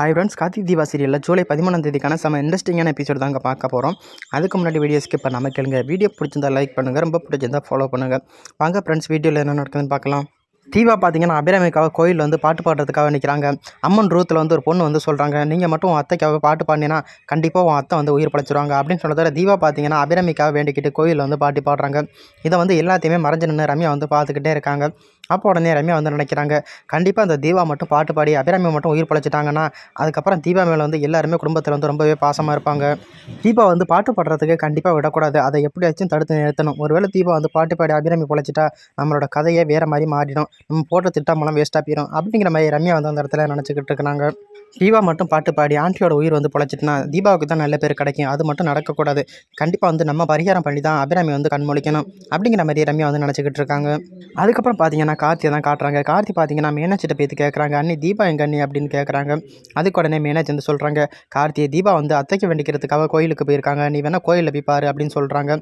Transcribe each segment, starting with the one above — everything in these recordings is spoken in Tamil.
ஹாய் ஃப்ரெண்ட்ஸ் கார்த்திக் தீபா சீரியலில் ஜூலை பதிமூணாம் தேதிக்கான செம இன்ட்ரெஸ்டிங்கான எபிசோட் தாங்க பார்க்க போகிறோம் அதுக்கு முன்னாடி வீடியோ ஸ்கிப் பண்ணாமல் கேளுங்க. வீடியோ பிடிச்சிருந்தா லைக் பண்ணுங்கள் ரொம்ப பிடிச்சிருந்தா ஃபாலோ பண்ணுங்கள் வாங்க ஃப்ரெண்ட்ஸ் வீடியோவில் என்ன நடக்குதுன்னு பார்க்கலாம். தீபா பார்த்தீங்கன்னா அபிராமிக்காக கோயில் வந்து பாட்டு பாடுறதுக்காக நிற்கிறாங்க அம்மன் ரூத்தில் வந்து ஒரு பொண்ணு வந்து சொல்கிறாங்க நீங்கள் மட்டும் உன் அத்தைக்காக பாட்டு பாடினா கண்டிப்பாக உன் அத்தை வந்து உயிர் படைச்சிருவாங்க அப்படின்னு சொன்னதோட தீபா பார்த்தீங்கன்னா அபிராமிக்காக வேண்டிக்கிட்டு கோயிலில் வந்து பாட்டு பாடுறாங்க. இதை வந்து எல்லாத்தையுமே மறைஞ்சு நின்று ரம்யா வந்து பார்த்துக்கிட்டே இருக்காங்க. அப்போ உடனே ரம்யா வந்து நினைக்கிறாங்க கண்டிப்பாக அந்த தீபா மட்டும் பாட்டு பாடி அபிராமி மட்டும் உயிர் பழைச்சிட்டாங்கன்னா அதுக்கப்புறம் தீபா மேலே வந்து எல்லாருமே குடும்பத்தில் வந்து ரொம்பவே பாசமாக இருப்பாங்க. தீபா வந்து பாட்டு பாடுறதுக்கு கண்டிப்பாக விடக்கூடாது. அதை எப்படியாச்சும் தடுத்து நிறுத்தணும். ஒருவேளை தீபா வந்து பாட்டு பாடி அபிராமி பொழைச்சிட்டா நம்மளோட கதையே வேறு மாதிரி மாறிடும். நம்ம போட்ட திட்டம் மூலம் வேஸ்ட்டாக போயிடும் அப்படிங்கிற மாதிரி ரம்யா வந்து அந்த இடத்துல நினச்சிக்கிட்டு இருக்கிறாங்க. தீபா மட்டும் பாட்டு பாடி ஆண்டியோட உயிர் வந்து பொழைச்சிட்டுனா தீபாவுக்கு தான் நல்ல பேர் கிடைக்கும். அது மட்டும் நடக்கக்கூடாது. கண்டிப்பாக வந்து நம்ம பரிகாரம் பண்ணி தான் அபிராமி வந்து கண்மொழிக்கணும். அப்படிங்கிற மாதிரி ரம்யா வந்து நினச்சிக்கிட்டு இருக்காங்க. அதுக்கப்புறம் பார்த்தீங்கன்னா கார்த்தியை தான் காட்டுறாங்க. கார்த்தி பார்த்தீங்கன்னா மீனாட்சிட்ட பேத்து கேட்குறாங்க அண்ணி தீபா எங்க அண்ணி? அப்படின்னு கேட்குறாங்க அதுக்கு உடனே மீனாட்சி வந்து சொல்கிறாங்க கார்த்தியை தீபா வந்து அத்தைக்கு வேண்டிக்கிறதுக்காக கோயிலுக்கு போயிருக்காங்க. நீ வேணால் கோயிலில் போய் பாரு அப்படின்னு சொல்கிறாங்க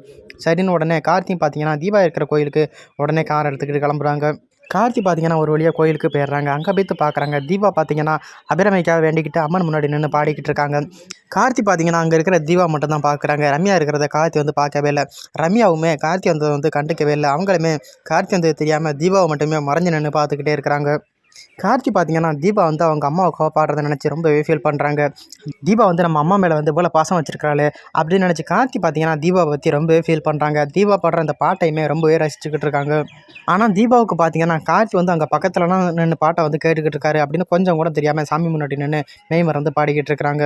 சரின்னு உடனே கார்த்தி பார்த்தீங்கன்னா தீபா இருக்கிற கோயிலுக்கு உடனே கார் எடுத்துக்கிட்டு கிளம்புறாங்க. கார்த்தி பார்த்தீங்கன்னா ஒரு வழியாக கோயிலுக்கு போயிடுறாங்க. அங்கே போய்த்து பார்க்குறாங்க தீபா பார்த்தீங்கன்னா அபிரமிக்காக வேண்டிக்கிட்டு அம்மன் முன்னாடி நின்று பாடிக்கிட்டு இருக்காங்க. கார்த்தி பார்த்தீங்கன்னா அங்கே இருக்கிற தீபா மட்டும் தான் பார்க்குறாங்க ரம்யா இருக்கிறத கார்த்தி வந்து பார்க்கவே இல்லை. ரம்யாவுமே கார்த்தி வந்து வந்து கண்டுக்கவே இல்லை. அவங்களுமே கார்த்தி வந்து தெரியாமல் தீபாவை மட்டுமே மறைஞ்சு நின்று பார்த்துக்கிட்டே இருக்கிறாங்க. கார்த்தி பார்த்தீங்கன்னா தீபா வந்து அவங்க அம்மாவை பாடுறதை நினச்சி ரொம்பவே ஃபீல் பண்ணுறாங்க தீபா வந்து நம்ம அம்மா மேலே வந்து போல் பாசம் வச்சிருக்கிறாள் அப்படின்னு நினச்சி கார்த்தி பார்த்தீங்கன்னா தீபாவை பற்றி ரொம்பவே ஃபீல் பண்ணுறாங்க தீபா பாடுற அந்த பாட்டையுமே ரொம்பவே ரசிச்சுக்கிட்டு இருக்காங்க. ஆனால் தீபாவுக்கு பார்த்தீங்கன்னா கார்த்தி வந்து அங்கே பக்கத்துலலாம் நின்று பாட்டை வந்து கேட்டுக்கிட்டு இருக்காரு அப்படின்னு கொஞ்சம் கூட தெரியாமல் சாமி முன்னாடி நின்று மெய்மர் வந்து பாடிக்கிட்டு இருக்காங்க.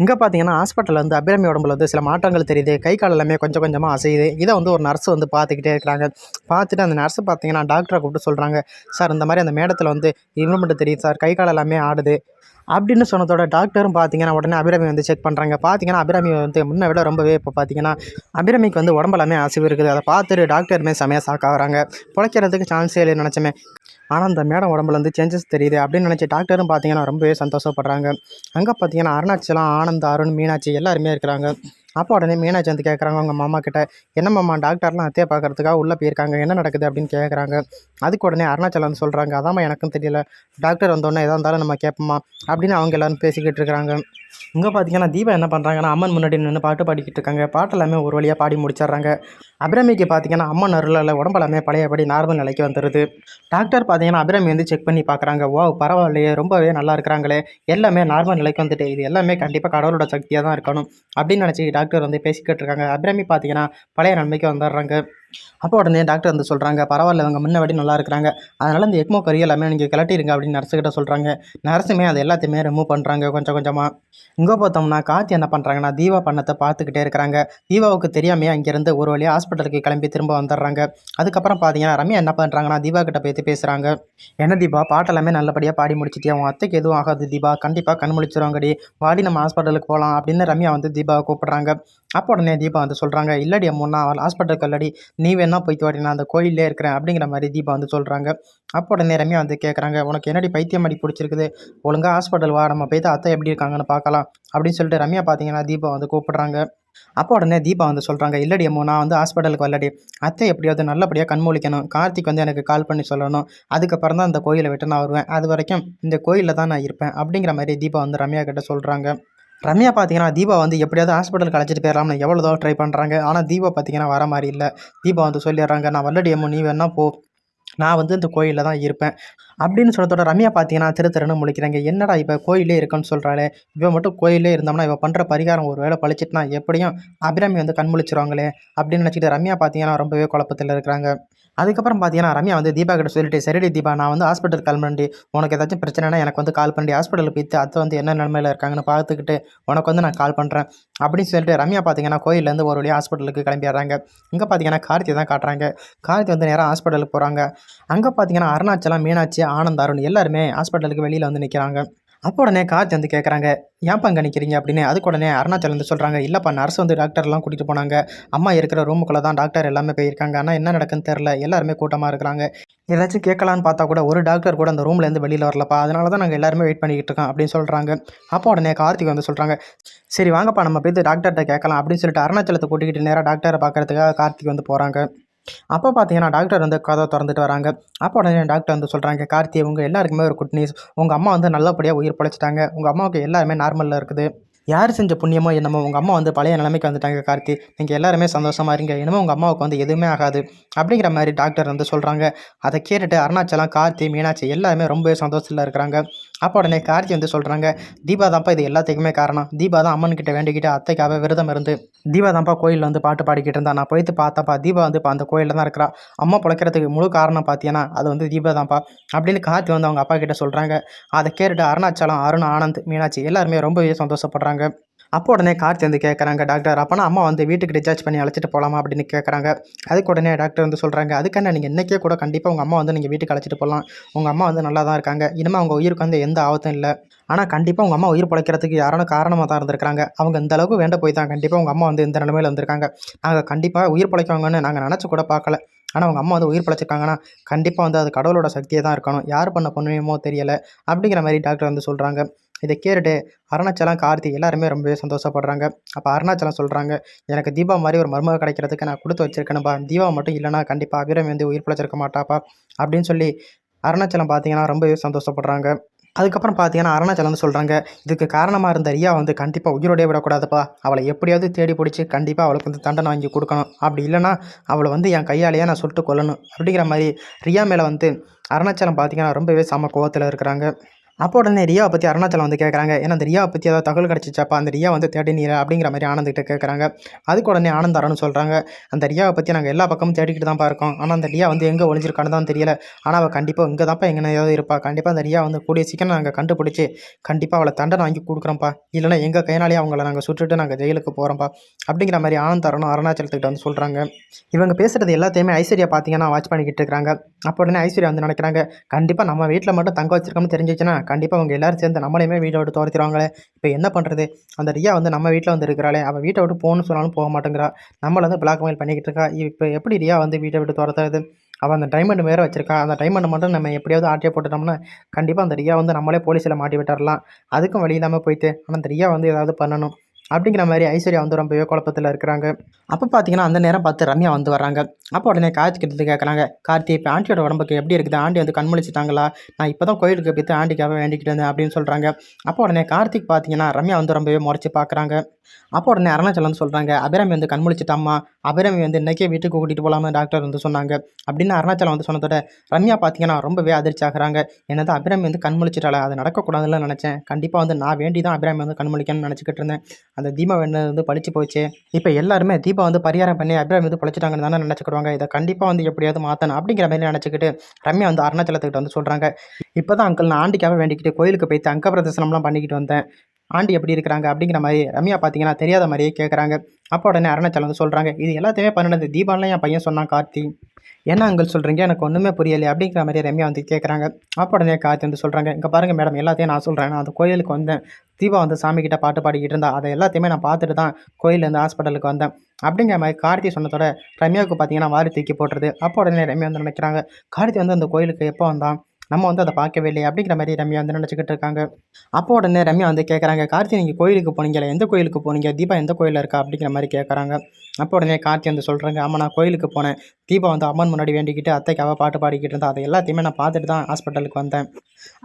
இங்கே பார்த்தீங்கன்னா ஹாஸ்பிட்டலில் வந்து அபிராமி உடம்புல வந்து சில மாற்றங்கள் தெரியுது. கை கால் எல்லாமே கொஞ்சம் கொஞ்சமாக அசையுது. இதை வந்து ஒரு நர்ஸ் வந்து பார்த்துக்கிட்டே இருக்கிறாங்க பார்த்துட்டு அந்த நர்ஸ் பார்த்தீங்கன்னா டாக்டரை கூப்பிட்டு சொல்கிறாங்க சார் இந்த மாதிரி அந்த மேடத்தில் வந்து மட்டும் தெரியுது சார். கை கால் எல்லாமே ஆடுது. அப்படின்னு சொன்னதோட டாக்டரும் பார்த்தீங்கன்னா உடனே அபிராமி வந்து செக் பண்ணுறாங்க பார்த்தீங்கன்னா அபிராமி வந்து முன்ன விட ரொம்பவே இப்போ பார்த்தீங்கன்னா அபிராமிக்கு வந்து உடம்பெல்லாமே அசைவு இருக்குது. அதை பார்த்துட்டு டாக்டருமே செமையாக சாக்காகிறாங்க பிழைக்கிறதுக்கு சான்ஸே இல்லை நினச்சமே ஆனால் அந்த மேடம் உடம்புல வந்து சேஞ்சஸ் தெரியுது அப்படின்னு நினச்சி டாக்டரும் பார்த்தீங்கன்னா ரொம்பவே சந்தோஷப்படுறாங்க. அங்கே பார்த்தீங்கன்னா அருணாச்சலம் ஆனந்த் அருண் மீனாட்சி எல்லாருமே இருக்கிறாங்க. அப்போ உடனே மீனாட்சி வந்து கேட்குறாங்க அவங்க மாமா கிட்ட என்ன மாமா டாக்டர்லாம் அத்தையை பார்க்கறதுக்காக உள்ளே போயிருக்காங்க. என்ன நடக்குது? அப்படின்னு கேட்குறாங்க அதுக்கு உடனே அருணாச்சலம் வந்து சொல்கிறாங்க அதாம்மா எனக்கும் தெரியல. டாக்டர் வந்தோடனே எதாக இருந்தாலும் நம்ம கேட்போமா அப்படின்னு அவங்க எல்லாரும் பேசிக்கிட்டு இருக்கிறாங்க. இங்கே பார்த்தீங்கன்னா தீபா என்ன பண்ணுறாங்கன்னா அம்மன் முன்னாடி நின்று பாட்டு பாடிக்கிட்டு இருக்காங்க. பாட்டு எல்லாமே ஒரு வழியாக பாடி முடிச்சிடுறாங்க. அபிராமிக்கு பார்த்தீங்கன்னா அம்மன் அருளில் உடம்பெல்லாமே பழையபடி நார்மல் நிலைக்கு வந்துடுது டாக்டர் பார்த்தீங்கன்னா அபிராமி வந்து செக் பண்ணி பார்க்குறாங்க ஓ பரவாயில்லையே ரொம்பவே நல்லா இருக்கிறாங்களே. எல்லாமே நார்மல் நிலைக்கு வந்துட்டு இது எல்லாமே கண்டிப்பாக கடவுளோட சக்தியாக தான் இருக்கணும். அப்படின்னு நினச்சி டாக்டர் வந்து பேசிக்கிட்டு இருக்காங்க. அபிராமி பார்த்தீங்கன்னா பழைய நன்மைக்கு வந்துடுறாங்க. அப்போ உடனே டாக்டர் வந்து சொல்கிறாங்க பரவாயில்ல அவங்க முன்னபடி நல்லா இருக்கிறாங்க. அதனால் இந்த எக்மோ கறி எல்லாமே நீங்கள் கிளட்டிருங்க அப்படின்னு நர்ஸுக்கிட்ட சொல்கிறாங்க நர்ஸுமே அது எல்லாத்தையுமே ரிமூவ் பண்ணுறாங்க கொஞ்சம் கொஞ்சமாக இங்கே பார்த்தோம்னா கார்த்தி என்ன பண்ணுறாங்கன்னா தீபா பண்ணத்தை பார்த்துக்கிட்டே இருக்கிறாங்க. தீபாவுக்கு தெரியாமையே அங்கேருந்து ஒரு வழியாக ஹாஸ்பிட்டலுக்கு கிளம்பி திரும்ப வந்துடுறாங்க. அதுக்கப்புறம் பார்த்தீங்கன்னா ரம்யா என்ன பண்ணுறாங்கன்னா தீபா கிட்ட பேசி பேசுகிறாங்க என்ன தீபா பாட்டெல்லாமே நல்லபடியாக பாடி முடிச்சிட்டே உன் அத்தைக்கு எதுவும் ஆகாது தீபா. கண்டிப்பாக கண் முடிச்சிருவாங்கடி வாடி நம்ம ஹாஸ்பிட்டலுக்கு போகலாம் அப்படின்னு ரம்யா வந்து தீபாவை கூப்பிட்றாங்க. அப்போ உடனே தீபா வந்து சொல்கிறாங்க இல்லடி அம்முன்னா அவள் ஹாஸ்பிட்டலுக்கு இல்லடி நீ வேணா போய்த்து வாடி. நான் அந்த கோயிலே இருக்கிறேன். அப்படிங்கிற மாதிரி தீபா வந்து சொல்கிறாங்க அப்போ உடனே ரம்யா வந்து கேட்குறாங்க உனக்கு என்னடி பைத்தியம் அடி பிடிச்சிருக்குது? ஒழுங்காக ஹாஸ்பிட்டல் வா. நம்ம போய்த்து அத்தை எப்படி இருக்காங்கன்னு பார்க்கலாம். அப்படின்னு சொல்லிட்டு ரம்யா பார்த்தீங்கன்னா தீபா வந்து கூப்பிடுறாங்க. அப்போ உடனே தீபா வந்து சொல்கிறாங்க இல்லடி அம்மோ நான் வந்து ஹாஸ்பிட்டலுக்கு வரலடி. அத்தை எப்படியாவது நல்லபடியாக கண்மூலிக்கணும் கார்த்திக் வந்து எனக்கு கால் பண்ணி சொல்லணும். அதுக்கப்புறம் தான் அந்த கோயிலை விட்டு நான் வருவேன். அது வரைக்கும் இந்த கோயிலில் தான் நான் இருப்பேன். அப்படிங்கிற மாதிரி தீபா வந்து ரம்யா கிட்ட சொல்கிறாங்க ரம்யா பார்த்தீங்கன்னா தீபா வந்து எப்படியாவது ஹாஸ்பிட்டலுக்கு அழைச்சிட்டு போயிடலாம்னு எவ்வளோ தூரம் ட்ரை பண்ணுறாங்க ஆனால் தீபா பார்த்தீங்கன்னா வர மாதிரி இல்லை. தீபா வந்து சொல்லிடுறாங்க நான் வல்லடி அம்மோ நீ வேணா போ. நான் வந்து இந்த கோயிலில் தான் இருப்பேன். அப்படின்னு சொல்கிறதோட ரம்யா பார்த்தீங்கன்னா திரு திருன்னு முழிக்கிறாங்க. என்னடா இப்போ கோயிலே இருக்குன்னு சொல்கிறாளே இவன் மட்டும் கோயிலே இருந்தோம்னா இவன் பண்ணுற பரிகாரம் ஒரு வேளை பழிச்சிட்டுனா எப்படியும் அபிராமி வந்து கண்முழிச்சிருவாங்களே அப்படின்னு நினச்சிட்டு ரம்யா பார்த்தீங்கன்னா ரொம்பவே குழப்பத்தில் இருக்கிறாங்க. அதுக்கப்புறம் பார்த்தீங்கன்னா ரம்யா வந்து தீபா கிட்ட சொல்லிட்டு சரிடி தீபா நான் வந்து ஹாஸ்பிட்டல் கால் பண்ணி உனக்கு ஏதாச்சும் பிரச்சனைனா எனக்கு வந்து கால் பண்ணி ஹாஸ்பிட்டலுக்கு போய்த்து அத்தை வந்து என்ன நிலமையில இருக்காங்கன்னு பார்த்துக்கிட்டு உனக்கு வந்து நான் கால் பண்ணுறேன் அப்படின்னு சொல்லிட்டு ரம்யா பார்த்தீங்கன்னா கோயிலேருந்து ஒரு வழியாக ஹாஸ்பிட்டலுக்கு கிளம்பிடுறாங்க. இங்கே பார்த்தீங்கன்னா கார்த்தி தான் காட்டுறாங்க. கார்த்தி வந்து நேராக ஹாஸ்பிட்டலுக்கு போகிறாங்க அங்கே பார்த்தீங்கன்னா அருணாச்சலம் மீனாட்சி ஆனந்த் அருண் எல்லாருமே ஹாஸ்பிட்டலுக்கு வெளியில் வந்து நிற்கிறாங்க அப்போ உடனே கார்த்தி வந்து கேட்குறாங்க ஏன்ப்பா அங்கே நிற்கிறீங்க அப்படின்னு. அதுக்கு உடனே அருணாச்சலம் வந்து சொல்கிறாங்க இல்லைப்பா நர்ஸ் வந்து டாக்டர்லாம் கூட்டிகிட்டு போனாங்க. அம்மா இருக்கிற ரூமுக்குள்ளே தான் டாக்டர் எல்லாமே போயிருக்காங்க. ஆனால் என்ன நடக்குன்னு தெரில எல்லாருமே கூட்டமாக இருக்கிறாங்க. ஏதாச்சும் கேட்கலான்னு பார்த்தா கூட ஒரு டாக்டர் கூட அந்த ரூம்லேருந்து வெளியில் வரலப்பா. அதனால தான் நாங்கள் எல்லாருமே வெயிட் பண்ணிக்கிட்டு இருக்கோம் அப்படின்னு சொல்கிறாங்க அப்போ உடனே கார்த்திக் வந்து சொல்கிறாங்க சரி வாங்கப்பா நம்ம போய் டாக்டர்கிட்ட கேட்கலாம் அப்படின்னு சொல்லிட்டு அருணாச்சலத்தை கூட்டிக்கிட்டு நேராக டாக்டரை பார்க்கறதுக்காக கார்த்திக் வந்து போகிறாங்க அப்போ பார்த்தீங்கன்னா டாக்டர் வந்து கதை திறந்துட்டு வராங்க. அப்போ உடனே டாக்டர் வந்து சொல்கிறாங்க கார்த்தி உங்கள் எல்லாருக்குமே ஒரு குட் நியூஸ் உங்கள் அம்மா வந்து நல்லபடியாக உயிர் பிழைச்சிட்டாங்க. உங்கள் அம்மாவுக்கு எல்லாருமே நார்மலில் இருக்குது. யார் செஞ்ச புண்ணியமோ என்னமோ உங்கள் அம்மா வந்து பழைய நிலைமைக்கு வந்துட்டாங்க கார்த்தி. நீங்கள் எல்லாருமே சந்தோஷமாக இருங்க. என்னமோ உங்கள் அம்மாவுக்கு வந்து எதுவுமே ஆகாது. அப்படிங்கிற மாதிரி டாக்டர் வந்து சொல்கிறாங்க அதை கேட்டுட்டு அருணாச்சலம் கார்த்தி மீனாட்சி எல்லாருமே ரொம்பவே சந்தோஷத்தில் இருக்கிறாங்க. அப்போ உடனே கார்த்தி வந்து சொல்கிறாங்க தீபா தான்ப்பா இது எல்லாத்துக்குமே காரணம். தீபா தான் அம்மன்கிட்ட வேண்டிக்கிட்டு அத்தைக்காக விரதம் இருந்து. தீபா தான்ப்பா கோயிலில் வந்து பாட்டு பாடிக்கிட்டு இருந்தா. நான் போயிட்டு பார்த்தப்பா தீபா வந்து இப்போ அந்த கோயிலில் தான் இருக்கிறா. அம்மா பிழைக்கிறதுக்கு முழு காரணம் பார்த்தீங்கன்னா அது வந்து தீபா தான்ப்பா. அப்படின்னு கார்த்தி வந்து அவங்க அப்பா கிட்ட சொல்கிறாங்க அதை கேட்டுட்டு அருணாச்சலம் அருண் ஆனந்த் மீனாட்சி எல்லாருமே ரொம்பவே சந்தோஷப்படுறாங்க. அப்போ உடனே கார்த்தி வந்து கேட்குறாங்க டாக்டர் அப்போனா அம்மா வந்து வீட்டுக்கு டிஸ்சார்ஜ் பண்ணி அழைச்சிட்டு போகலாமா அப்படின்னு கேட்குறாங்க அதுக்கு உடனே டாக்டர் வந்து சொல்கிறாங்க அதுக்கான நீங்கள் இன்றைக்கே கூட கண்டிப்பாக உங்கள் அம்மா வந்து நீங்கள் வீட்டுக்கு அழைச்சிட்டு போகலாம் உங்கள் அம்மா வந்து நல்லா தான் இருக்காங்க. இனிமேல் அவங்க உயிருக்கு வந்து எந்த ஆபத்தும் இல்லை. ஆனால் கண்டிப்பாக உங்கள் அம்மா உயிர் பிழைக்கிறதுக்கு யாரான காரணமாக தான் இருந்திருக்காங்க அவங்க இந்த அளவுக்கு வேண்ட போய் தான் கண்டிப்பாக உங்கள் அம்மா வந்து இந்த நிலமையில வந்திருக்காங்க. நாங்கள் கண்டிப்பாக உயிர் பழைக்கவங்கன்னு நாங்கள் நினச்சி கூட பார்க்கல. ஆனால் அவங்க அம்மா வந்து உயிர் பிழைச்சிருக்காங்கன்னா கண்டிப்பாக வந்து அது கடவுளோட சக்தியை தான் இருக்கணும். யார் பண்ண பொண்ணுமோ தெரியலை. அப்படிங்கிற மாதிரி டாக்டர் வந்து சொல்கிறாங்க இதை கேட்டுட்டு அருணாச்சலம் கார்த்தி எல்லாருமே ரொம்பவே சந்தோஷப்படுறாங்க. அப்போ அருணாச்சலம் சொல்கிறாங்க எனக்கு தீபா மாதிரி ஒரு மருமக கிடைக்கிறதுக்கு நான் கொடுத்து வச்சிருக்கேன்ப்பா. தீபா மட்டும் இல்லைனா கண்டிப்பாக அபிராமி வந்து உயிர் பிழைச்சிருக்க மாட்டாப்பா. அப்படின்னு சொல்லி அருணாச்சலம் பார்த்தீங்கன்னா ரொம்பவே சந்தோஷப்படுறாங்க. அதுக்கப்புறம் பார்த்தீங்கன்னா அருணாச்சலம் வந்து சொல்கிறாங்க இதுக்கு காரணமாக இருந்த ரியா வந்து கண்டிப்பாக உயிரோடே விடக்கூடாதுப்பா. அவளை எப்படியாவது தேடி பிடிச்சி கண்டிப்பாக அவளுக்கு வந்து தண்டனை வாங்கி கொடுக்கணும். அப்படி இல்லைன்னா அவளை வந்து என் கையாலேயே நான் சுட்டு கொல்லணும். அப்படிங்கிற மாதிரி ரியா மேலே வந்து அருணாச்சலம் பார்த்தீங்கன்னா ரொம்பவே சம கோவத்தில் இருக்கிறாங்க. அப்போ உடனே ரியாவை பற்றி அருணாச்சலம் வந்து கேட்குறாங்க ஏன்னா அந்த ரியாவை பற்றி ஏதாவது தகவல் கிடச்சிச்சப்பா? அந்த ரியா வந்து தேடினீர அப்படிங்கிற மாதிரி ஆனந்திட்ட கேட்குறாங்க அதுக்கு உடனே ஆனந்த் அருண் சொல்கிறாங்க அந்த ரியாவை பற்றி நாங்கள் எல்லா பக்கமும் தேடிக்கிட்டு தான் இருக்கோம். ஆனால் அந்த ரியா வந்து எங்கே ஒளிஞ்சிருக்கான்னு தான் தெரியல. ஆனால் அவள் கண்டிப்பாக இங்கே தான்ப்பா எங்கே ஏதாவது இருப்பா. கண்டிப்பாக அந்த ரியா வந்து கூடிய சீக்கிரம் நாங்கள் கண்டுபிடிச்சி கண்டிப்பாக அவளை தண்டனை வாங்கி கொடுக்குறோம்ப்பா. இல்லைன்னா எங்கள் கையினாலே அவங்கள நாங்கள் சுட்டுட்டு நாங்கள் ஜெயிலுக்கு போகிறோம்ப்பா அப்படிங்கிற மாதிரி ஆனந்த் அருணும் அருணாச்சலத்துக்கிட்ட வந்து சொல்கிறாங்க இவங்க பேசுகிறது எல்லாத்தையுமே ஐஸ்வர்யா பார்த்தீங்கன்னா வாட்ச் பண்ணிக்கிட்டு இருக்காங்க. அப்போ உடனே ஐஸ்வர்யா வந்து நினைக்கிறாங்க. கண்டிப்பாக நம்ம வீட்டில் மட்டும் தங்க வச்சிருக்கோம்னு தெரிஞ்சிச்சுன்னா கண்டிப்பாக அவங்க எல்லோரும் சேர்ந்து நம்மளையுமே வீட்டை விட்டு துரத்திடுவாங்களே. இப்போ என்ன பண்ணுறது அந்த ரியா வந்து நம்ம வீட்டில் வந்து இருக்கிறாளே. அவள் வீட்டை விட்டு போகணும்னு சொன்னாலும் போக மாட்டேங்கிறா. நம்மளை வந்து பிளாக் மெயில் பண்ணிக்கிட்டு இருக்கா. இப்போ எப்படி ரியா வந்து வீட்டை விட்டு துரத்துறது? அவள் அந்த டைமண்ட் வேறு வச்சிருக்கா. அந்த டைமண்ட் மட்டும் நம்ம எப்படியாவது ஆட்டியே போட்டுட்டோம்னா கண்டிப்பாக அந்த ரியா வந்து நம்மளே போலீஸில் மாட்டி விட்டுறலாம். அதுக்கும் வழி இல்லாமல் போயிட்டு ஆனால் அந்த ரியா வந்து ஏதாவது பண்ணணும். அப்படிங்கிற மாதிரி ஐஸ்வர்யா வந்து ரொம்பவே குழப்பத்தில் இருக்கிறாங்க. அப்போ பார்த்தீங்கன்னா அந்த நேரம் பார்த்து ரம்யா வந்து வராங்க அப்போ உடனே கார்த்திக் கிட்ட கேட்குறாங்க கார்த்தி இப்போ ஆண்டியோட உடம்புக்கு எப்படி இருக்குது? ஆண்டி வந்து கண்மொழிச்சிட்டாங்களா நான் இப்போ தான் கோயிலுக்கு போய்த்து ஆண்டிக்காக வேண்டிக்கிட்டு இருந்தேன் அப்படின்னு சொல்கிறாங்க அப்போ உடனே கார்த்திக் பார்த்தீங்கன்னா ரம்யா வந்து ரொம்பவே முறைச்சி பார்க்குறாங்க அப்போ உடனே அருணாச்சலம் வந்து சொல்கிறாங்க அபிராமி வந்து கண்முழிச்சிட்டாம்மா அபிராமி வந்து இன்றைக்கே வீட்டுக்கு கூட்டிகிட்டு போகலாம்னு டாக்டர் வந்து சொன்னாங்க. அப்படின்னு அருணாச்சலம் வந்து சொன்னதோட ரம்யா பார்த்தீங்கன்னா ரொம்பவே அதிர்ச்சி ஆகுறாங்க. என்னது அபிராமி வந்து கண்முழிச்சிட்டால அது நடக்கக்கூடாதுன்னு நினச்சேன். கண்டிப்பாக வந்து நான் வேண்டி தான் அபிராமி வந்து கண்முழிக்கணும்னு நினச்சிக்கிட்டு இருந்தேன். அந்த தீபா வேண்டது வந்து பழிச்சு போச்சு. இப்போ எல்லாருமே தீபா வந்து பரிகாரம் பண்ணி அபிராமி வந்து பழிச்சிட்டாங்கன்னு தானே நினச்சிக்கிடுவாங்க. இதை கண்டிப்பாக வந்து எப்படியாவது மாற்றணும் அப்படிங்கிற மாதிரி நினச்சிக்கிட்டு ரம்யா வந்து அருணாச்சலத்துக்கிட்ட வந்து சொல்கிறாங்க இப்போ தான் அங்கிள் நான் ஆண்டிக்காக வேண்டிக்கிட்டு கோயிலுக்கு போய்த்து அங்க பிரதர்சனம்லாம் பண்ணிக்கிட்டு வந்தேன். ஆண்டி எப்படி இருக்கிறாங்க அப்படிங்கிற மாதிரி ரம்யா பார்த்தீங்கன்னா தெரியாத மாதிரியே கேட்குறாங்க. அப்போ உடனே அருணாச்சலம் வந்து சொல்கிறாங்க இது எல்லாத்தையுமே பண்ணினது தீபாவளிலாம் என் பையன் சொன்னான் கார்த்தி. என்ன அங்கிள் சொல்கிறீங்க எனக்கு ஒன்றுமே புரியலை அப்படிங்கிற மாதிரி ரம்யா வந்து கேட்குறாங்க. அப்போ உடனே கார்த்தி வந்து சொல்கிறாங்க இங்கே பாருங்கள் மேடம் எல்லாத்தையும் நான் சொல்கிறேன் நான் அந்த கோயிலுக்கு வந்தேன். தீபா வந்து சாமி பாட்டு பாடிக்கிட்டு இருந்தா அதை எல்லாத்தையுமே நான் பார்த்துட்டு தான் கோயிலேருந்து ஹாஸ்பிட்டலுக்கு வந்தேன். அப்படிங்கிற மாதிரி கார்த்தி சொன்னதோட ரம்யாவுக்கு பார்த்தீங்கன்னா வாரி தூக்கி போட்டுறது அப்போ உடனே ரம்யா வந்து நினைக்கிறாங்க கார்த்தி வந்து அந்த கோயிலுக்கு எப்போ வந்தான்? நம்ம வந்து அதை பார்க்கவே இல்லையே அப்படிங்கிற மாதிரி ரம்யா வந்து நினச்சிக்கிட்டு இருக்காங்க. அப்போ உடனே ரம்யா வந்து கேட்குறாங்க கார்த்தி நீங்கள் கோயிலுக்கு போனீங்களா எந்த கோயிலுக்கு போனீங்க? தீபா எந்த கோயிலில் இருக்கா? அப்படிங்கிற மாதிரி கேட்குறாங்க அப்போ உடனே கார்த்தி வந்து சொல்கிறாங்க ஆமாம் நான் கோயிலுக்கு போனேன். தீபா வந்து அம்மன் முன்னாடி வேண்டிக்கிட்டு அத்தைக்காக பாட்டு பாடிக்கிட்டு இருந்தா. அதை எல்லாத்தையுமே நான் பார்த்துட்டு தான் ஹாஸ்பிட்டலுக்கு வந்தேன்.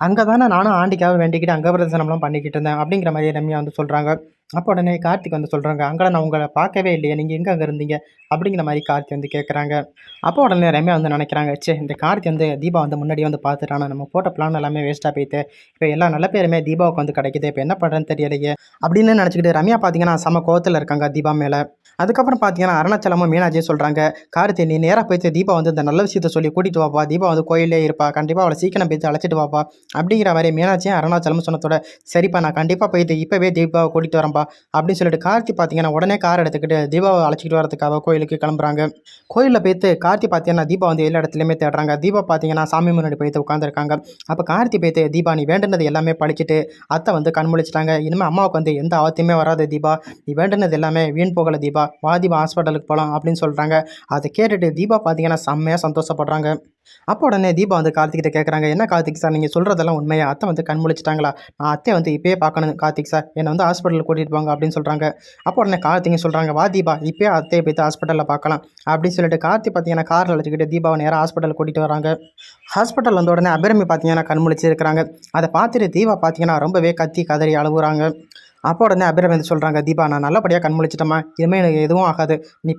அங்கே தானே நானும் ஆண்டிக்காக வேண்டிக்கிட்டு அங்கே பிரதர்சனம்லாம் பண்ணிக்கிட்டு இருந்தேன். அப்படிங்கிற மாதிரி ரம்யா வந்து சொல்கிறாங்க அப்போ உடனே கார்த்திக் வந்து சொல்கிறாங்க அங்கே நான் உங்களை பார்க்கவே இல்லையே நீங்கள் எங்கே அங்கே இருந்தீங்க? அப்படிங்கிற மாதிரி கார்த்தி வந்து கேட்குறாங்க அப்போ உடனே ரம்யா வந்து நினைக்கிறாங்க சே இந்த கார்த்தி வந்து தீபா வந்து முன்னாடி வந்து பார்த்துட்டானா? நம்ம போட்ட பிளான் எல்லாமே வேஸ்ட்டாக போயிட்டு இப்போ எல்லா நல்ல பேருமே தீபாவுக்கு வந்து கிடைக்குது இப்போ என்ன பண்ணுறேன்னு தெரியலையே அப்படின்னு நினச்சிக்கிட்டு ரம்யா பார்த்தீங்கன்னா செம கோவத்தில் இருக்காங்க தீபா மேலே. அதுக்கப்புறம் பார்த்தீங்கன்னா அருணாச்சலமும் மீனாஜியும் சொல்கிறாங்க கார்த்தி நீ நேராக போயிட்டு தீபா வந்து இந்த நல்ல விஷயத்த சொல்லி கூட்டிகிட்டு வாப்பா தீபா வந்து கோயிலே இருப்பா கண்டிப்பாக அவளை சீக்கிரம் போயிட்டு அழைச்சிட்டு வாப்பா அப்படிங்கிற மாதிரி மீனாட்சியும் அருணாச்சலமும் சொன்னதோட சரிப்பா நான் கண்டிப்பாக போயிட்டு இப்போவே தீபாவை கூட்டிகிட்டு வரேன்ப்பா அப்படின்னு சொல்லிட்டு கார்த்தி பார்த்தீங்கன்னா உடனே கார் எடுத்துக்கிட்டு தீபாவை அழைச்சிட்டு வரதுக்காக கோயிலுக்கு கிளம்புறாங்க. கோயிலில் போயிட்டு கார்த்தி பார்த்தீங்கன்னா தீபா வந்து எல்லா இடத்துலையுமே தேடுறாங்க. தீபா பார்த்தீங்கன்னா சாமி முன்னாடி போயிட்டு உட்காந்துருக்காங்க அப்போ கார்த்தி போயிட்டு தீபா நீ வேண்டுனது எல்லாமே படிச்சுட்டு அத்தை வந்து கண்முழிச்சிட்டாங்க. இனிமேல் அம்மாவுக்கு வந்து எந்த ஆபத்தையுமே வராது தீபா. நீ வேண்டுனது எல்லாமே வீண் போகலை தீபா. வா தீபா ஹாஸ்பிட்டலுக்கு போகலாம் அப்படின்னு சொல்கிறாங்க அதை கேட்டுட்டு தீபா பார்த்தீங்கன்னா செம்மையாக சந்தோஷப்படுறாங்க. அப்போ உடனே தீபா வந்து கார்த்திகிட்ட கேட்குறாங்க என்ன கார்த்திக் சார் நீங்கள் சொல்கிறதெல்லாம் உண்மையா? அத்தை வந்து கண் முழிச்சிட்டாங்களா? நான் அத்தை வந்து இப்போயே பார்க்கணும் கார்த்திக் சார் என்னை வந்து ஹாஸ்பிட்டலில் கூட்டிகிட்டு போங்க அப்படின்னு சொல்கிறாங்க அப்போ உடனே கார்த்திங்க சொல்கிறாங்க வா தீபா இப்போயே அத்தையை போய்த்து ஹாஸ்பிட்டலில் பார்க்கலாம் அப்படின்னு சொல்லிட்டு கார்த்தி பார்த்தீங்கன்னா காரில் வச்சுக்கிட்டு தீபாவை நேராக ஹாஸ்பிட்டல் கூட்டிகிட்டு வராங்க. ஹாஸ்பிட்டல் வந்த உடனே அபிரமி பார்த்தீங்கன்னா கண் முழிச்சிருக்கிறாங்க. அதை பார்த்துட்டு தீபா பார்த்தீங்கன்னா ரொம்பவே கத்தி கதறி அழுகுறாங்க அப்போ உடனே அபிரமி வந்து சொல்கிறாங்க தீபா நான் நல்லபடியாக கண் முழிச்சிட்டேம்மா. இனிமேல் எனக்கு எதுவும் ஆகாது. நீ